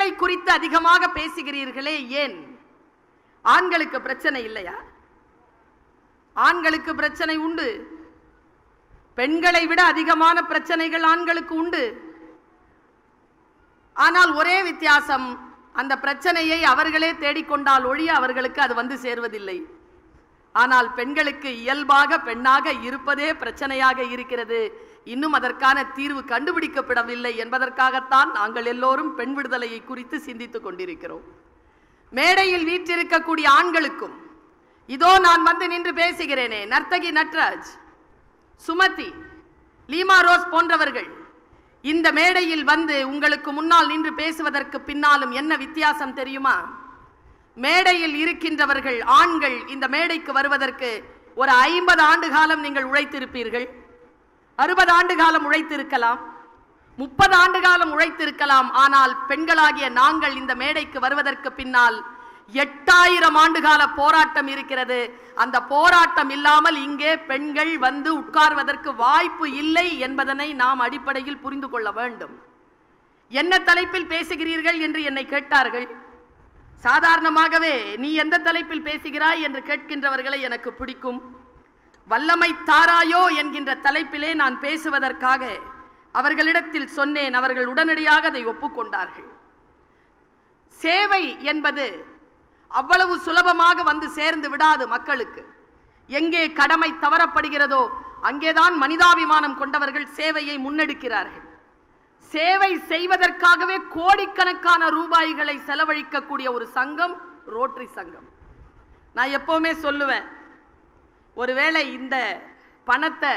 பெண்களை குறித்து அதிகமாக பேசுகிறீர்களே ஏன்? ஆண்களுக்கு பிரச்சனை இல்லையா? ஆண்களுக்கு பிரச்சனை உண்டு. பெண்களை விட அதிகமான பிரச்சனைகள் ஆண்களுக்கு உண்டு. ஆனால் ஒரே வித்தியாசம் அந்த பிரச்சனையை அவர்களே தேடிக்கொண்டால் ஒழிய அவர்களுக்கு அது வந்து சேர்வதில்லை. ஆனால் பெண்களுக்கு இயல்பாக பெண்ணாக இருப்பதே பிரச்சனையாக இருக்கிறது. இன்னும் அதற்கான தீர்வு கண்டுபிடிக்கப்படவில்லை என்பதற்காகத்தான் நாங்கள் எல்லோரும் பெண் விடுதலையை குறித்து சிந்தித்துக் கொண்டிருக்கிறோம். மேடையில் வீற்றிருக்கக்கூடிய ஆண்களுக்கும் இதோ நான் வந்து நின்று பேசுகிறேனே நர்த்தகி நட்ராஜ் சுமதி லீமா ரோஸ் போன்றவர்கள் இந்த மேடையில் வந்து உங்களுக்கு முன்னால் நின்று பேசுவதற்கு பின்னாலும் என்ன வித்தியாசம் தெரியுமா? மேடையில் இருக்கின்றவர்கள் ஆண்கள் இந்த மேடைக்கு வருவதற்கு ஒரு ஐம்பது ஆண்டு காலம் நீங்கள் உழைத்திருப்பீர்கள். அறுபது ஆண்டு காலம் உழைத்திருக்கலாம். முப்பது ஆண்டு காலம் உழைத்திருக்கலாம். ஆனால் பெண்களாகிய நாங்கள் இந்த மேடைக்கு வருவதற்கு பின்னால் எட்டாயிரம் ஆண்டுகால போராட்டம் இருக்கிறது. அந்த போராட்டம் இல்லாமல் இங்கே பெண்கள் வந்து உட்கார்வதற்கு வாய்ப்பு இல்லை என்பதனை நாம் அடிப்படையில் புரிந்து கொள்ள வேண்டும். என்ன தலைப்பில் பேசுகிறீர்கள் என்று என்னை கேட்டார்கள். சாதாரணமாகவே நீ எந்த தலைப்பில் பேசுகிறாய் என்று கேட்கின்றவர்களை எனக்கு பிடிக்கும். வல்லமை தாராயோ என்கின்ற தலைப்பிலே நான் பேசுவதற்காக அவர்களிடத்தில் சொன்னேன் அவர்கள் உடனடியாக அதை ஒப்புக்கொண்டார்கள். சேவை என்பது அவ்வளவு சுலபமாக வந்து சேர்ந்து விடாது மக்களுக்கு. எங்கே கடமை தவறப்படுகிறதோ அங்கேதான் மனிதாபிமானம் கொண்டவர்கள் சேவையை முன்னெடுக்கிறார்கள். சேவை செய்வதற்காகவே கோடிக்கணக்கான ரூபாய்களை செலவழிக்கக்கூடிய ஒரு சங்கம் ரோட்டரி சங்கம். நான் எப்பவுமே சொல்லுவேன் ஒருவேளை இந்த பணத்தை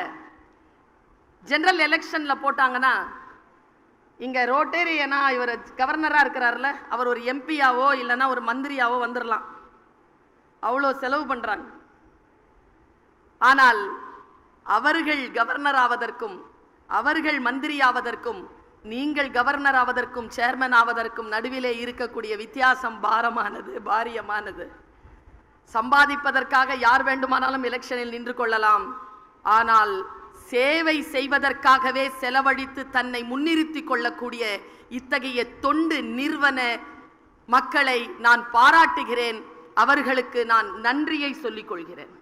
ஜெனரல் எலெக்ஷனில் போட்டாங்கன்னா இங்கே ரோட்டேரியனா இவர் கவர்னராக இருக்கிறார்ல அவர் ஒரு எம்பியாவோ இல்லைன்னா ஒரு மந்திரியாவோ வந்துடலாம் அவ்வளோ செலவு பண்ணுறாங்க ஆனால் அவர்கள் கவர்னர் ஆவதற்கும் அவர்கள் மந்திரி ஆவதற்கும் நீங்கள் கவர்னர் ஆவதற்கும் சேர்மன் ஆவதற்கும் நடுவிலே இருக்கக்கூடிய வித்தியாசம் பாரமானது பாரியமானது. சம்பாதிப்பதற்காக யார் வேண்டுமானாலும் எலெக்ஷனில் நின்று கொள்ளலாம். ஆனால் சேவை செய்வதற்காகவே செலவழித்து தன்னை முன்னிறுத்திக் கொள்ளக்கூடிய இத்தகைய தொண்டு நிறுவன மக்களை நான் பாராட்டுகிறேன். அவர்களுக்கு நான் நன்றியை சொல்லிக் கொள்கிறேன்.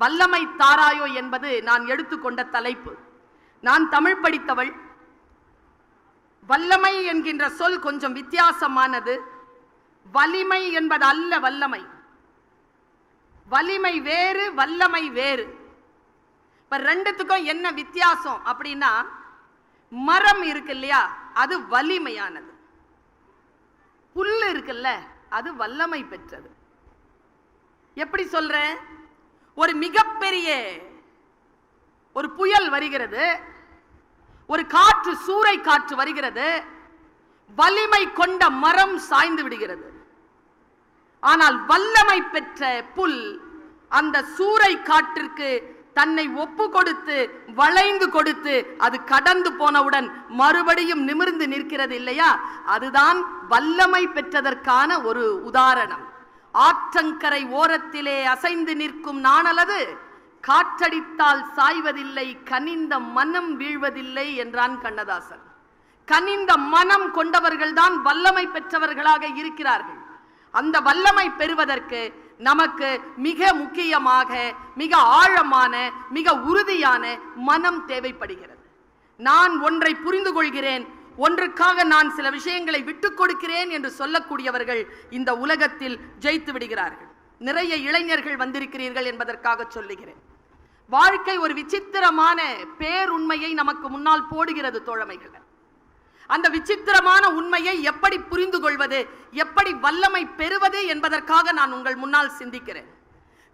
வல்லமை தாராயோ என்பது நான் எடுத்துக்கொண்ட தலைப்பு. நான் தமிழ் படித்தவள் வல்லமை என்கின்ற சொல் கொஞ்சம் வித்தியாசமானது. வலிமை என்பது அல்ல வல்லமை. வலிமை வேறு வல்லமை வேறு. இப்ப ரெண்டுத்துக்கும் என்ன வித்தியாசம் அப்படின்னா மரம் இருக்கு இல்லையா அது வலிமையானது. புல் இருக்குல்ல அது வல்லமை பெற்றது. எப்படி சொல்றேன்? ஒரு மிகப்பெரிய ஒரு புயல் வருகிறது ஒரு காற்று சூறை காற்று வருகிறது. வலிமை கொண்ட மரம் சாய்ந்து விடுகிறது. ஆனால் வல்லமை பெற்ற புல் அந்த சூறை காற்றிற்கு தன்னை ஒப்பு கொடுத்து வளைந்து கொடுத்து அது கடந்து போனவுடன் மறுபடியும் நிமிர்ந்து நிற்கிறது இல்லையா? அதுதான் வல்லமை பெற்றதற்கான ஒரு உதாரணம். ஆற்றங்கரை ஓரத்திலே அசைந்து நிற்கும் நாணலது. காற்றடித்தால் சாய்வதில்லை கனிந்த மனம் வீழ்வதில்லை என்றான் கண்ணதாசன். கனிந்த மனம் கொண்டவர்கள்தான் வல்லமை பெற்றவர்களாக இருக்கிறார்கள். அந்த வல்லமை பெறுவதற்கு நமக்கு மிக முக்கியமாக மிக ஆழமான மிக உறுதியான மனம் தேவைப்படுகிறது. நான் ஒன்றை புரிந்து கொள்கிறேன் ஒன்றுக்காக நான் சில விஷயங்களை விட்டுக் கொடுக்கிறேன் என்று சொல்லக்கூடியவர்கள் இந்த உலகத்தில் ஜெயித்து விடுகிறார்கள். நிறைய இளைஞர்கள் வந்திருக்கிறீர்கள் என்பதற்காக சொல்லுகிறேன். வாழ்க்கை ஒரு விசித்திரமான பேருண்மையை நமக்கு முன்னால் போடுகிறது தோழமைகள். அந்த விசித்திரமான உண்மையை எப்படி புரிந்து கொள்வது எப்படி வல்லமை பெறுவது என்பதற்காக நான் உங்கள் முன்னால் சிந்திக்கிறேன்.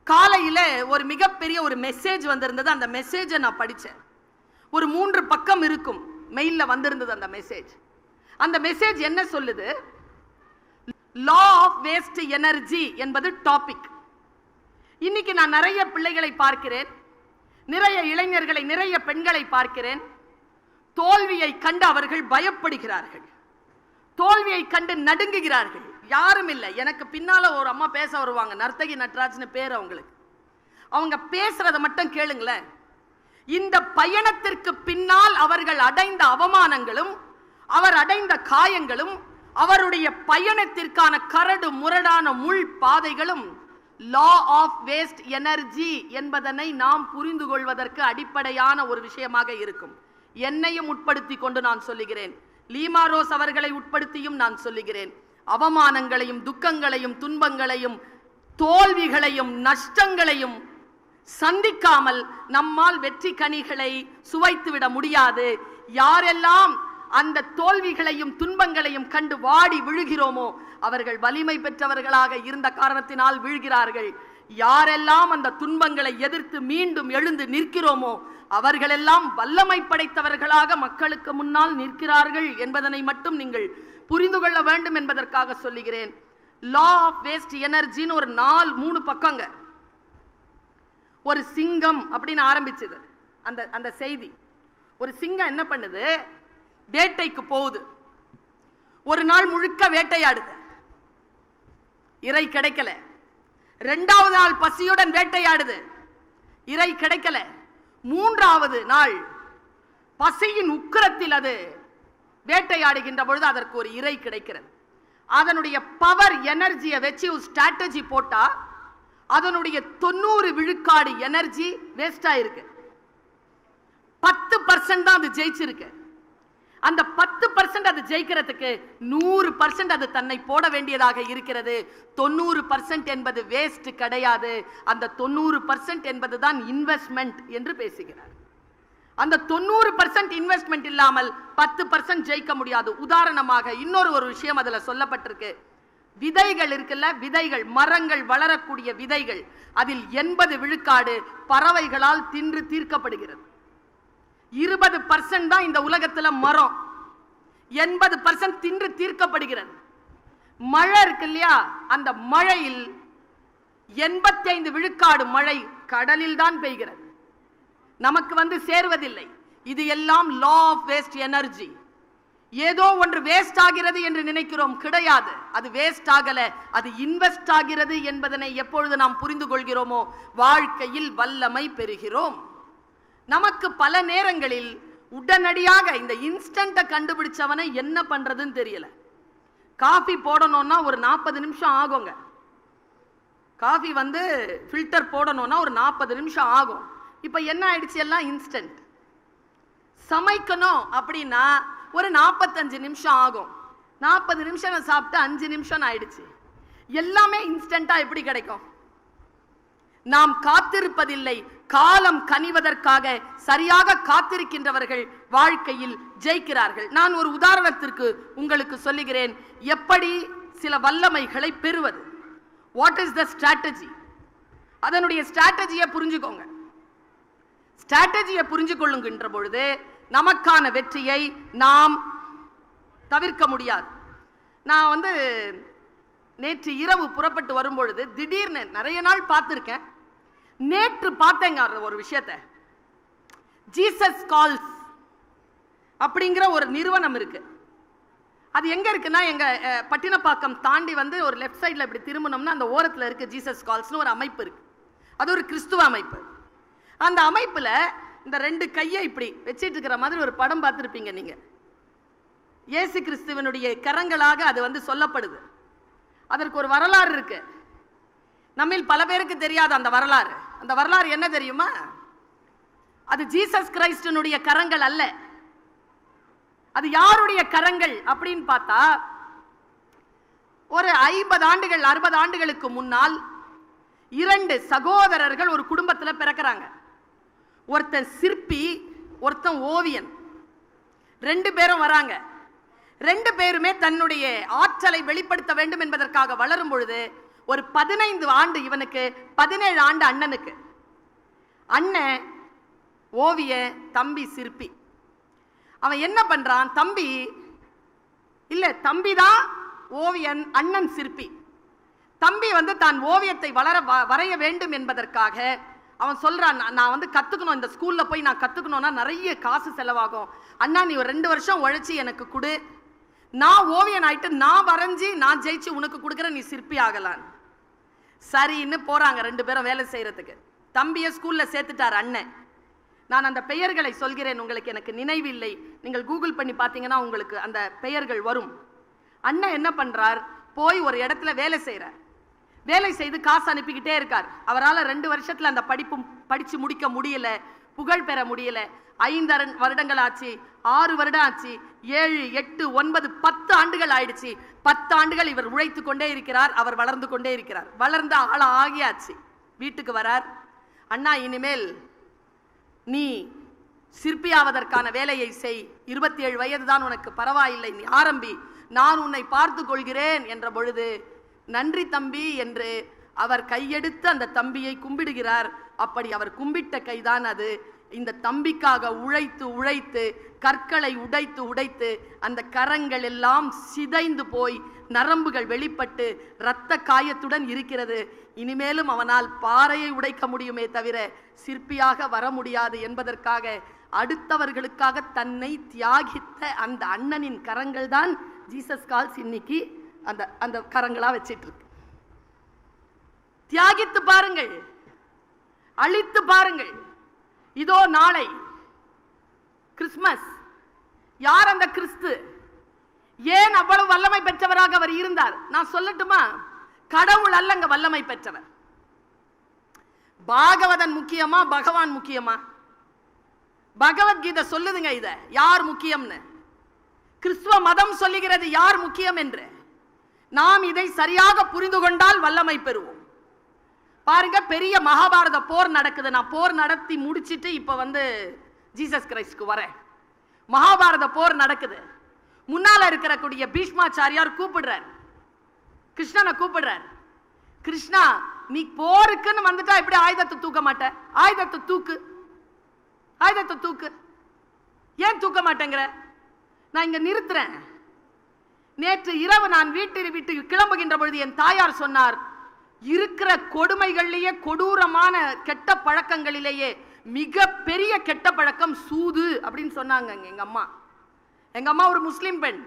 காலையில ஒரு மிகப்பெரிய ஒரு மெசேஜ் வந்திருந்தது. அந்த மெசேஜை நான் படித்தேன் ஒரு மூன்று பக்கம் இருக்கும் மெயில்ல வந்திருந்தது அந்த மெசேஜ் அந்த மெசேஜ் என்ன சொல்லுது? லா ஆஃப் வேஸ்ட் எனர்ஜி என்பது டாபிக் இன்னைக்கு நான் நிறைய பிள்ளைகளை பார்க்கிறேன். நிறைய இளைஞர்களை நிறைய பெண்களை பார்க்கிறேன். தோல்வியை கண்டு அவர்கள் பயப்படுகிறார்கள். தோல்வியை கண்டு நடுங்குகிறார்கள். யாரும் இல்லை. எனக்கு பின்னால ஒரு அம்மா பேச வருவாங்க. நர்த்தகி நட்ராஜ்னு பேர் அவங்களுக்கு. அவங்க பேசுறத மட்டும் கேளுங்களேன். இந்த பயணத்திற்கு பின்னால் அவர்கள் அடைந்த அவமானங்களும் அவர் அடைந்த காயங்களும் அவருடைய பயணத்திற்கான கரடு முரடான முள் பாதைகளும் லா ஆஃப் வேஸ்ட் எனர்ஜி என்பதனை நாம் புரிந்து கொள்வதற்கு அடிப்படையான ஒரு விஷயமாக இருக்கும். என்னையும் உட்படுத்தி கொண்டு நான் சொல்லுகிறேன். லீமாரோஸ் அவர்களை உட்படுத்தியும் நான் சொல்லுகிறேன். அவமானங்களையும் துக்கங்களையும் துன்பங்களையும் தோல்விகளையும் நஷ்டங்களையும் சந்திக்காமல் நம்மால் வெற்றி கனிகளை சுவைத்துவிட முடியாது. யாரெல்லாம் அந்த தோல்விகளையும் துன்பங்களையும் கண்டு வாடி விழுகிறோமோ? அவர்கள் வலிமை பெற்றவர்களாக இருந்த காரணத்தினால் விழுகிறார்கள். யாரெல்லாம் அந்த துன்பங்களை எதிர்த்து மீண்டும் எழுந்து நிற்கிறோமோ அவர்களெல்லாம் வல்லமை படைத்தவர்களாக மக்களுக்கு முன்னால் நிற்கிறார்கள் என்பதனை மட்டும் நீங்கள் புரிந்து கொள்ள வேண்டும் என்பதற்காக சொல்லுகிறேன். லா ஆஃப் வேஸ்ட் எனர்ஜின்னு ஒரு நாலு மூணு பக்கங்க. ஒரு சிங்கம் அப்படின்னு ஆரம்பிச்சது. அந்த அந்த செய்தி. ஒரு சிங்கம் என்ன பண்ணுது? வேட்டைக்கு போகுது. ஒரு நாள் முழுக்க வேட்டையாடுது. இறை கிடைக்கல. ரெண்டாவது நாள் பசியுடன் வேட்டையாடுது. இறை கிடைக்கல. மூன்றாவது நாள் பசியின் உக்கிரத்தில் அது வேட்டையாடுகின்ற பொழுது அதற்கு ஒரு இறை கிடைக்கிறது. அதனுடைய பவர் எனர்ஜியை வச்சு ஒரு ஸ்ட்ராட்டஜி போட்டா அதனுடைய தொண்ணூறு விழுக்காடு எனர்ஜி வேஸ்ட் ஆயிருக்கு. பத்து பர்சன்ட் தான் அது ஜெயிச்சிருக்கு. அந்த பத்து பர்சன்ட் அது ஜெயிக்கிறதுக்கு நூறு பர்சன்ட் அது தன்னை போட வேண்டியதாக இருக்கிறது. தொண்ணூறு பர்சன்ட் என்பது வேஸ்ட் கிடையாது. அந்த தொண்ணூறு பர்சன்ட் என்பது தான் இன்வெஸ்ட்மெண்ட் என்று பேசுகிறார். அந்த தொண்ணூறு பர்சன்ட் இன்வெஸ்ட்மெண்ட் இல்லாமல் பத்து பர்சன்ட் ஜெயிக்க முடியாது. உதாரணமாக இன்னொரு ஒரு விஷயம் அதில் சொல்லப்பட்டிருக்கு. விதைகள் இருக்குல்ல விதைகள் மரங்கள் வளரக்கூடிய விதைகள். அதில் எண்பது விழுக்காடு பறவைகளால் தின்று தீர்க்கப்படுகிறது. இருபது பர்சன்ட் தான் இந்த உலகத்தில் மரம். எண்பது பர்சன்ட் தின்று தீர்க்கப்படுகிறது. மழை இருக்கு இல்லையா? அந்த மழையில் எண்பத்தி ஐந்து விழுக்காடு மழை கடலில் தான் பெய்கிறது. நமக்கு வந்து சேர்வதில்லை. இது எல்லாம் லா ஆஃப் வேஸ்ட் எனர்ஜி ஏதோ ஒன்று வேஸ்ட் ஆகிறது என்று நினைக்கிறோம். கிடையாது. அது வேஸ்ட் ஆகல. அது இன்வெஸ்ட் ஆகிறது என்பதனை எப்பொழுது நாம் புரிந்து கொள்கிறோமோ? வாழ்க்கையில் வல்லமை பெறுகிறோம். நமக்கு பல நேரங்களில் உடனடியாக இந்த இன்ஸ்டன்ட்டை கண்டுபிடிச்சவனை என்ன பண்றதுன்னு தெரியல. காஃபி போடணும்னா ஒரு நாற்பது நிமிஷம் ஆகுங்க. காஃபி வந்து ஃபில்டர் போடணும்னா ஒரு நாற்பது நிமிஷம் ஆகும். இப்போ என்ன ஆயிடுச்சு எல்லாம் இன்ஸ்டன்ட் சமைக்கணும் அப்படின்னா ஒரு நாற்பத்தஞ்சு நிமிஷம் ஆகும். நாற்பது நிமிஷம் நான் சாப்பிட்டு அஞ்சு நிமிஷம் ஆயிடுச்சு. எல்லாமே இன்ஸ்டண்ட்டாக எப்படி கிடைக்கும்? நாம் காத்திருப்பதில்லை. காலம் கனிவதற்காக சரியாக காத்திருக்கின்றவர்கள் வாழ்க்கையில் ஜெயிக்கிறார்கள். நான் ஒரு உதாரணத்திற்கு உங்களுக்கு சொல்லுகிறேன். எப்படி சில வல்லமைகளை பெறுவது? வாட் இஸ் த ஸ்ட்ராட்டஜி அதனுடைய ஸ்ட்ராட்டஜியை புரிஞ்சுக்கோங்க. ஸ்ட்ராட்டஜியை புரிஞ்சு கொள்ளுங்கின்ற பொழுது நமக்கான வெற்றியை நாம் தவிர்க்க முடியாது. நான் வந்து நேற்று இரவு புறப்பட்டு வரும்பொழுது திடீர்னு நிறைய நாள் பார்த்துருக்கேன். நேற்று பார்த்தேங்க ஒரு விஷயத்தை. ஜீசஸ் கால்ஸ் அப்படிங்கிற ஒரு நிறுவனம் இருக்கு. அது எங்க இருக்குன்னா எங்க பட்டினப்பாக்கம் தாண்டி வந்து ஒரு லெஃப்ட் சைடில் இப்படி திரும்பினோம்னா அந்த ஓரத்தில் இருக்கு ஜீசஸ் கால்ஸ்னு ஒரு அமைப்பு இருக்கு. அது ஒரு கிறிஸ்துவ அமைப்பு. அந்த அமைப்பில் இந்த ரெண்டு கையை இப்படி வச்சிட்டு இருக்கிற மாதிரி ஒரு படம் பார்த்துருப்பீங்க நீங்க. இயேசு கிறிஸ்துவனுடைய கரங்களாக அது வந்து சொல்லப்படுது. அதற்கு ஒரு வரலாறு இருக்கு. நம்மில் பல பேருக்கு தெரியாது அந்த வரலாறு. அந்த வரலாறு என்ன தெரியுமா? அது ஜீசஸ் கிரைஸ்டனுடைய கரங்கள் அல்ல. அது யாருடைய கரங்கள் அப்படின்னு பார்த்தா ஒரு ஐம்பது ஆண்டுகள் அறுபது ஆண்டுகளுக்கு முன்னால் இரண்டு சகோதரர்கள் ஒரு குடும்பத்துல பிறக்கிறாங்க. ஒருத்தன் சிற்பி ஒருத்தன் ஓவியன். ரெண்டு பேரும் வராங்க. ரெண்டு பேருமே தன்னுடைய ஆற்றலை வெளிப்படுத்த வேண்டும் என்பதற்காக வளரும் பொழுது ஒரு பதினைந்து ஆண்டு இவனுக்கு பதினேழு ஆண்டு அண்ணனுக்கு. அண்ணன் ஓவிய தம்பி சிற்பி. அவன் என்ன பண்ணுறான் தம்பி இல்லை தம்பி தான் ஓவியன் அண்ணன் சிற்பி. தம்பி வந்து தான் ஓவியத்தை வளர வ- வரைய வேண்டும் என்பதற்காக அவன் சொல்கிறான் "நான் நான் வந்து கற்றுக்கணும் இந்த ஸ்கூலில் போய் நான் கற்றுக்கணுன்னா நிறைய காசு செலவாகும். அண்ணா நீ ஒரு ரெண்டு வருஷம் உழைச்சி எனக்கு கொடு. நான் ஓவியன் ஆயிட்டு நான் வரைஞ்சி நான் ஜெயிச்சு உனக்கு கொடுக்குறேன் நீ சிற்பி ஆகலான் சரின்னு போறாங்க ரெண்டு பேரும் வேலை செய்யறதுக்கு. தம்பியை ஸ்கூல்ல சேர்த்துட்டார் அண்ணன். நான் அந்த பெயர்களை சொல்கிறேன் உங்களுக்கு எனக்கு நினைவில்லை. நீங்கள் கூகுள் பண்ணி பார்த்தீங்கன்னா உங்களுக்கு அந்த பெயர்கள் வரும். அண்ணன் என்ன பண்றார்? போய் ஒரு இடத்துல வேலை செய்கிறார் வேலை செய்து காசு அனுப்பிக்கிட்டே இருக்கார். அவரால் ரெண்டு வருஷத்தில் அந்த படிப்பு படித்து முடிக்க முடியல புகழ் பெற முடியல. ஐந்து வருடங்கள் ஆச்சு ஆறு வருடம் ஆச்சு ஏழு எட்டு ஒன்பது பத்து ஆண்டுகள் ஆயிடுச்சு. பத்து ஆண்டுகள் இவர் உழைத்து கொண்டே இருக்கிறார் அவர் வளர்ந்து கொண்டே இருக்கிறார். வளர்ந்த ஆள ஆகியாச்சு. வீட்டுக்கு வரார். அண்ணா இனிமேல் நீ சிற்பியாவதற்கான வேலையை செய். இருபத்தி ஏழு வயது தான் உனக்கு பரவாயில்லை. நீ ஆரம்பி. நான் உன்னை பார்த்து கொள்கிறேன் என்ற பொழுது நன்றி தம்பி என்று அவர் கையெடுத்து அந்த தம்பியை கும்பிடுகிறார். அப்படி அவர் கும்பிட்ட கைதான் அது. இந்த தம்பிக்காக உழைத்து உழைத்து கற்களை உடைத்து உடைத்து அந்த கரங்கள் எல்லாம் சிதைந்து போய் நரம்புகள் வெளிப்பட்டு இரத்த காயத்துடன் இருக்கிறது. இனிமேலும் அவனால் பாறையை உடைக்க முடியுமே தவிர சிற்பியாக வர முடியாது என்பதற்காக அடுத்தவர்களுக்காக தன்னை தியாகித்த அந்த அண்ணனின் கரங்கள் தான் ஜீசஸ் கால்ஸ் இன்னைக்கு அந்த அந்த கரங்களா வச்சிட்டு இருக்கு தியாகித்து பாருங்கள் அழித்து பாருங்கள். இதோ நாளை கிறிஸ்மஸ். யார் அந்த கிறிஸ்து? ஏன் அவ்வளவு வல்லமை பெற்றவராக அவர் இருந்தார்? நான் சொல்லட்டுமா? கடவுள் அல்லங்க வல்லமை பெற்றவர். பாகவதன் முக்கியமா பகவான் முக்கியமா? பகவத்கீதை சொல்லுதுங்க இத யார் முக்கியம்னு. கிறிஸ்துவ மதம் சொல்லுகிறது யார் முக்கியம் என்று. நாம் இதை சரியாக புரிந்து கொண்டால் வல்லமை பெறுவோம். பாருங்க பெரிய மகாபாரத போர் நடக்குது. நான் போர் நடத்தி முடிச்சிட்டு இப்ப வந்து ஜீசஸ் கிரைஸ்ட்க்கு வரேன். மகாபாரத போர் நடக்குது. முன்னால இருக்கிறக்கூடிய பீஷ்மாச்சாரியார் கூப்பிடுறார். கிருஷ்ணனை கூப்பிடுறார். கிருஷ்ணா நீ போருக்குன்னு வந்துட்டா எப்படி ஆயுதத்தை தூக்க மாட்டேன் ஆயுதத்தை தூக்கு. ஆயுதத்தை தூக்கு. ஏன் தூக்க மாட்டேங்கிற? நான் இங்க நிறுத்துறேன். நேற்று இரவு நான் வீட்டில் விட்டு கிளம்புகின்ற பொழுது என் தாயார் சொன்னார் இருக்கிற கொடுமைகள்லேயே கொடூரமான கெட்ட பழக்கங்களிலேயே மிக பெரிய கெட்ட பழக்கம் சூது அப்படின்னு சொன்னாங்க எங்க அம்மா. எங்க அம்மா ஒரு முஸ்லீம் பெண்.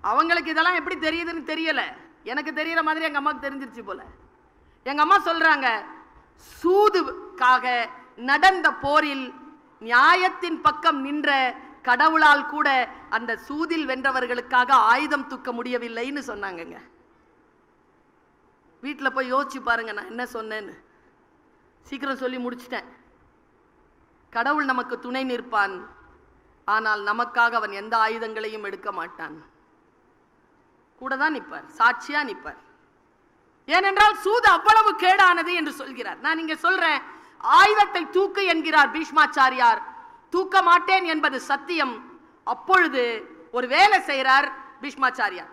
அவங்களுக்கு இதெல்லாம் எப்படி தெரியுதுன்னு தெரியல. எனக்கு தெரியற மாதிரி எங்க அம்மாவுக்கு தெரிஞ்சிருச்சு போல. எங்க அம்மா சொல்றாங்க சூதுக்காக நடந்த போரில் நியாயத்தின் பக்கம் நின்ற கடவுளால் கூட அந்த சூதில் வென்றவர்களுக்காக ஆயுதம் தூக்க முடியவில்லைன்னு சொன்னாங்கங்க. வீட்டில் போய் யோசிச்சு பாருங்க நான் என்ன சொன்னேன்னு. சீக்கிரம் சொல்லி முடிச்சிட்டேன். கடவுள் நமக்கு துணை நிற்பான். ஆனால் நமக்காக அவன் எந்த ஆயுதங்களையும் எடுக்க மாட்டான். கூட தான் நிற்பார் சாட்சியா நிற்பார். ஏனென்றால் சூது அவ்வளவு கேடானது என்று சொல்கிறார். நான் இங்கே சொல்றேன் ஆயுதத்தை தூக்கு என்கிறார் பீஷ்மாச்சாரியார். தூக்க மாட்டேன் என்பது சத்தியம். அப்பொழுது ஒரு வேலை செய்கிறார் பீஷ்மாச்சாரியார்.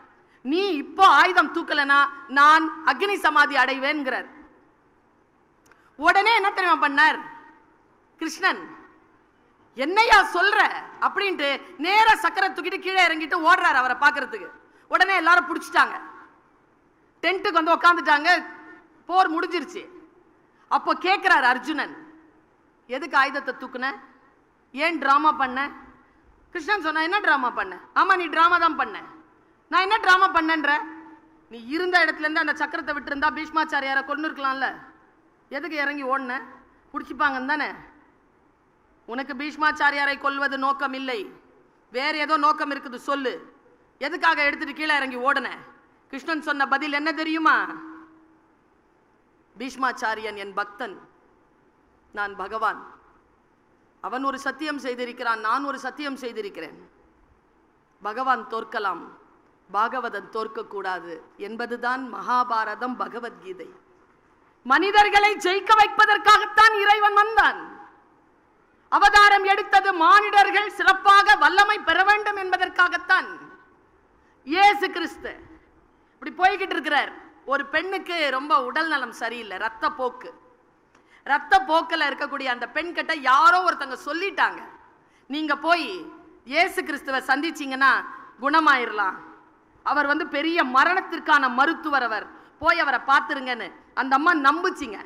நீ இப்போ ஆயுதம் தூக்கலனா நான் அக்னி சமாதி அடைவேன்கிறார். உடனே என்ன தெரியுமா பண்ணார்? கிருஷ்ணன் என்னையா சொல்ற? அப்படின்ட்டு நேர சக்கரை தூக்கிட்டு கீழே இறங்கிட்டு ஓடுறாரு அவரை பார்க்கறதுக்கு. உடனே எல்லாரும் பிடிச்சிட்டாங்க. டென்ட்டுக்கு வந்து உட்காந்துட்டாங்க போர் முடிஞ்சிருச்சு. அப்போ கேட்குறாரு அர்ஜுனன் எதுக்கு ஆயுதத்தை தூக்குன? ஏன் ட்ராமா பண்ண? கிருஷ்ணன் சொன்ன என்ன ட்ராமா பண்ண? ஆமா நீ ட்ராமா தான் பண்ண. நான் என்ன ட்ராமா பண்ணன்ற? நீ இருந்த இடத்துலேருந்து அந்த சக்கரத்தை விட்டுருந்தா பீஷ்மாச்சாரியாரை கொண்டு இருக்கலாம்ல எதுக்கு இறங்கி ஓடின? பிடிச்சிப்பாங்கன்னு தானே. உனக்கு பீஷ்மாச்சாரியாரை கொல்வது நோக்கம் இல்லை. வேறு ஏதோ நோக்கம் இருக்குது சொல்லு. எதுக்காக எடுத்துட்டு கீழே இறங்கி ஓடுன? கிருஷ்ணன் சொன்ன பதில் என்ன தெரியுமா? பீஷ்மாச்சாரியன் என் பக்தன். நான் பகவான். அவன் ஒரு சத்தியம் செய்திருக்கிறான் நான் ஒரு சத்தியம் செய்திருக்கிறேன். பகவான் தோற்கலாம். பாகவதன் தோற்கக்கூடாது என்பதுதான் மகாபாரதம் பகவத்கீதை. மனிதர்களை ஜெயிக்க வைப்பதற்காகத்தான் இறைவன் வந்தான். அவதாரம் எடுத்தது மானிடர்கள் சிறப்பாக வல்லமை பெற வேண்டும் என்பதற்காகத்தான். இயேசு கிறிஸ்து இப்படி போய்கிட்டு இருக்கிறார். ஒரு பெண்ணுக்கு ரொம்ப உடல் நலம் சரியில்லை ரத்த போக்கு. ரத்த போக்கில் இருக்கக்கூடிய அந்த பெண் கிட்ட யாரோ ஒருத்தங்க சொல்லிட்டாங்க. நீங்க போய் இயேசு கிறிஸ்துவை சந்திச்சீங்கன்னா குணமாயிரலாம். அவர் வந்து பெரிய மரணத்திற்கான மருத்துவர் அவர். போய் அவரை பார்த்துருங்கன்னு. அந்த அம்மா நம்புச்சிங்க.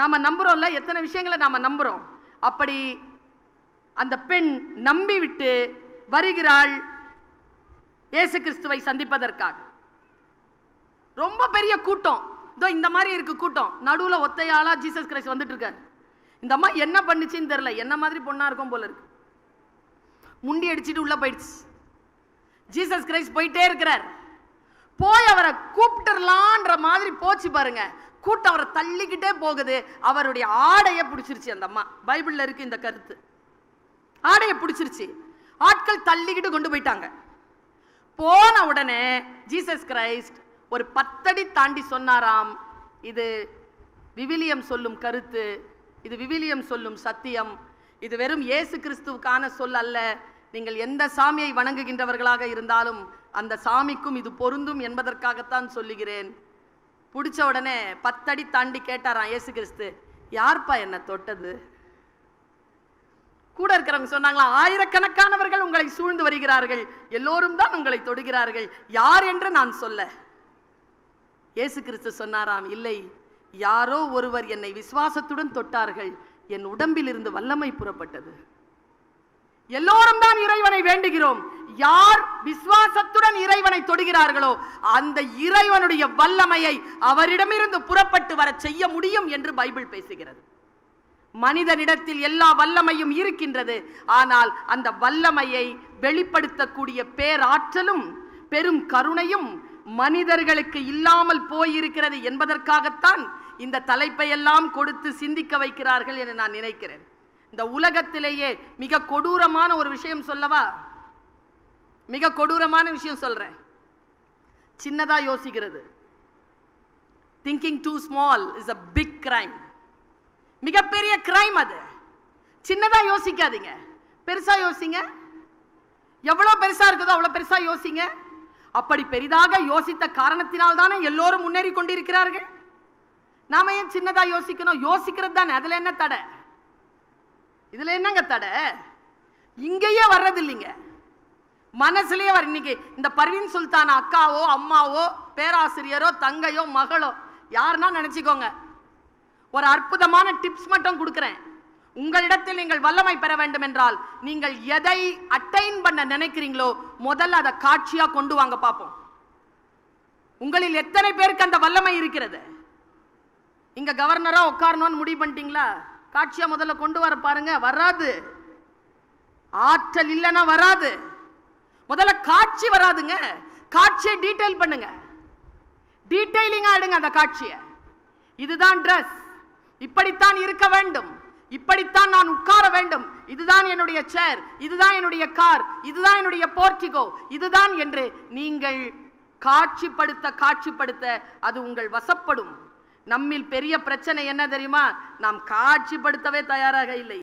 நாம் நம்புறோம்ல எத்தனை விஷயங்களை நாம் நம்புகிறோம் அப்படி அந்த பெண் நம்பி விட்டு வருகிறாள் இயேசு கிறிஸ்துவை சந்திப்பதற்காக. ரொம்ப பெரிய கூட்டம். இதோ இந்த மாதிரி இருக்கு கூட்டம். நடுவில் ஒத்தையாளா ஜீசஸ் கிரைஸ்ட் வந்துட்டு இருக்காரு இந்த அம்மா என்ன பண்ணுச்சுன்னு தெரில என்ன மாதிரி பொண்ணா இருக்கும் போல இருக்கு. முண்டி அடிச்சிட்டு உள்ள போயிடுச்சு. ஜீசஸ் கிரைஸ்ட் போயிட்டே இருக்கிறார். போய் அவரை கூப்பிட்டுலான்ற மாதிரி போச்சு பாருங்க. கூட்டம் அவரை தள்ளிக்கிட்டே போகுது. அவருடைய ஆடையை பிடிச்சிருச்சு அந்த அம்மா. பைபிளில் இருக்கு இந்த கருத்து. ஆடையை பிடிச்சிருச்சு. ஆட்கள் தள்ளிக்கிட்டு கொண்டு போயிட்டாங்க. போன உடனே ஜீசஸ் கிரைஸ்ட் ஒரு பத்தடி தாண்டி சொன்னாராம். இது விவிலியம் சொல்லும் கருத்து. இது விவிலியம் சொல்லும் சத்தியம். இது வெறும் இயேசு கிறிஸ்துவுக்கான சொல் அல்ல. நீங்கள் எந்த சாமியை வணங்குகின்றவர்களாக இருந்தாலும் அந்த சாமிக்கும் இது பொருந்தும் என்பதற்காகத்தான் சொல்லுகிறேன். பிடிச்ச உடனே பத்தடி தாண்டி கேட்டாராம் ஏசு கிறிஸ்து யார்ப்பா என்ன தொட்டது? கூட இருக்கிறவங்க சொன்னாங்களா ஆயிரக்கணக்கானவர்கள் உங்களை சூழ்ந்து வருகிறார்கள் எல்லோரும் தான் உங்களை தொடுகிறார்கள் யார் என்று நான் சொல்ல. இயேசு கிறிஸ்து சொன்னாராம் இல்லை யாரோ ஒருவர் என்னை விசுவாசத்துடன் தொட்டார்கள் என் உடம்பில் இருந்து வல்லமை புறப்பட்டது. எல்லோரும் தான் இறைவனை வேண்டுகிறோம். யார் விசுவாசத்துடன் இறைவனை தொடுகிறார்களோ அந்த இறைவனுடைய வல்லமையை அவரிடமிருந்து புறப்பட்டு வர செய்ய முடியும் என்று பைபிள் பேசுகிறது. மனிதனிடத்தில் எல்லா வல்லமையும் இருக்கின்றது. ஆனால் அந்த வல்லமையை வெளிப்படுத்தக்கூடிய பேராற்றலும் பெரும் கருணையும் மனிதர்களுக்கு இல்லாமல் போயிருக்கிறது என்பதற்காகத்தான் இந்த தலைப்பையெல்லாம் கொடுத்து சிந்திக்க வைக்கிறார்கள் என நான் நினைக்கிறேன். இந்த உலகத்திலேயே மிக கொடூரமான ஒரு விஷயம் சொல்லவா? மிக கொடூரமான விஷயம் சொல்றேன். சின்னதா யோசிக்கிறது. Thinking too small is a big crime மிகப்பெரிய கிரைம் அது. சின்னதா யோசிக்காதீங்க. பெருசா யோசிங்க. எவ்வளவு பெருசா இருக்குதோ அவ்வளவு பெருசா யோசிங்க. அப்படி பெரிதாக யோசித்த காரணத்தினால் தானே எல்லோரும் முன்னேறி கொண்டிருக்கிறார்கள்? நாம ஏன் சின்னதா யோசிக்கணும்? யோசிக்கிறது தானே. அதுல என்ன தடை? இதுல என்னங்க தடை? இங்கேயே வர்றது இல்லைங்க மனசுலயே வர இன்னைக்கு இந்த பர்வீன் சுல்தான் அக்காவோ அம்மாவோ பேராசிரியரோ தங்கையோ மகளோ யாருன்னா நினைச்சுக்கோங்க. ஒரு அற்புதமான டிப்ஸ் மட்டும் கொடுக்குறேன். உங்களிடத்தில் நீங்கள் வல்லமை பெற வேண்டும் என்றால் நீங்கள் எதை அட்டைன் பண்ண நினைக்கிறீங்களோ முதல்ல அதை காட்சியா கொண்டு வாங்க பார்ப்போம். உங்களில் எத்தனை பேருக்கு அந்த வல்லமை இருக்கிறது? இங்க கவர்னரா உட்காரணும்னு முடிவு பண்ணிட்டீங்களா? காட்சியை முதல்ல கொண்டு வர பாருங்க. வராது. ஆற்றல் இல்லைன்னா வராது. முதல்ல காட்சி வராதுங்க. காட்சியை டீட்டெயில் பண்ணுங்க. டீட்டெயிலிங்காக எடுங்க அந்த காட்சியை. இதுதான் ட்ரெஸ் இப்படித்தான் இருக்க வேண்டும். இப்படித்தான் நான் உட்கார வேண்டும். இதுதான் என்னுடைய சேர் இதுதான் என்னுடைய கார் இதுதான் என்னுடைய போர்ட்டிகோ இதுதான் என்று நீங்கள் காட்சிப்படுத்த காட்சிப்படுத்த அது உங்கள் வசப்படும். நம்மில் பெரிய பிரச்சனை என்ன தெரியுமா? நாம் காட்சிப்படுத்தவே தயாராக இல்லை.